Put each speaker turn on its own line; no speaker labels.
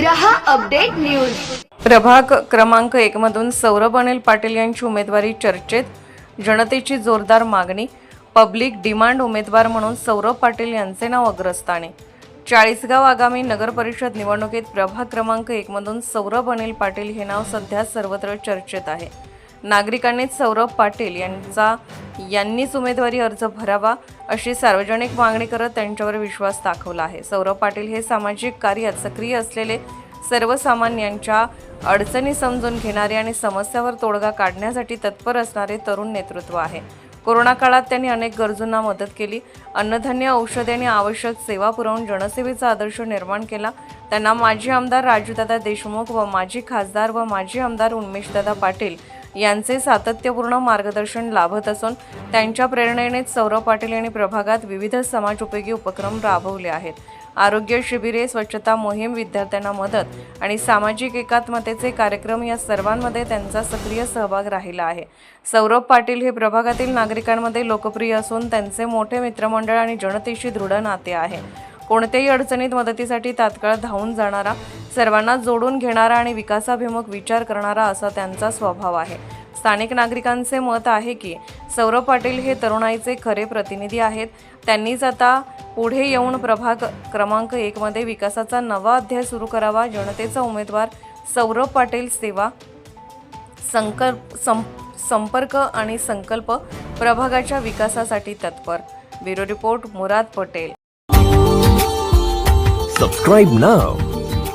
रहा update news.
प्रभाग क्रमांक एक मधून सौरभ अनिल पाटील यांची उमेदवारी चर्चेत. जनतेची जोरदार मागणी पब्लिक डिमांड उमेदवार म्हणून सौरभ पाटील यांचे नाव अग्रस्थाने. चाळीसगाव आगामी नगर परिषद निवडणुकीत प्रभाग क्रमांक एक मधून सौरभ अनिल पाटील हे नाव सध्या सर्वत्र चर्चेत आहे. नागरिकांनी सौरभ पाटील यांचा यांनीच उमेदवारी अर्ज भरावा अशी सार्वजनिक मागणी करत त्यांच्यावर विश्वास दाखवला आहे. सौरभ पाटील हे सामाजिक कार्यात सक्रिय असलेले सर्वसामान्यांच्या अडचणी समजून घेणारे आणि समस्यावर तोडगा काढण्यासाठी तत्पर असणारे तरुण नेतृत्व आहे. कोरोना काळात त्यांनी अनेक गरजूंना मदत केली. अन्नधान्य औषधे आणि आवश्यक सेवा पुरवून जनसेवेचा आदर्श निर्माण केला. त्यांना माजी आमदार राजूदादा देशमुख व माजी खासदार व माजी आमदार उन्मेशदादा पाटील यांचे सातत्यपूर्ण मार्गदर्शन लाभत असून त्यांच्या प्रेरणेनेच सौरभ पाटील यांनी प्रभागात विविध समाजोपयोगी उपक्रम राबवले आहेत. आरोग्य शिबिरे स्वच्छता मोहीम विद्यार्थ्यांना मदत आणि सामाजिक एकात्मतेचे कार्यक्रम या सर्वांमध्ये त्यांचा सक्रिय सहभाग राहिला आहे. सौरभ पाटील हे प्रभागातील नागरिकांमध्ये लोकप्रिय असून त्यांचे मोठे मित्रमंडळ आणि जनतेशी दृढ नाते आहे. कोणत्याही अडचणीत मदतीसाठी तात्काळ धावून जाणारा सर्वांना जोडून घेणारा आणि विकासाभिमुख विचार करणारा असा त्यांचा स्वभाव आहे. स्थानिक नागरिकांचे मत आहे की सौरभ पाटील हे तरुणाईचे खरे प्रतिनिधी आहेत. त्यांनीच आता पुढे येऊन प्रभाग क्रमांक एकमध्ये विकासाचा नवा अध्याय सुरू करावा. जनतेचा उमेदवार सौरभ पाटील सेवा संकल्प सं संपर्क आणि संकल्प प्रभागाच्या विकासासाठी तत्पर. Bureau report Murad Patel.
Subscribe now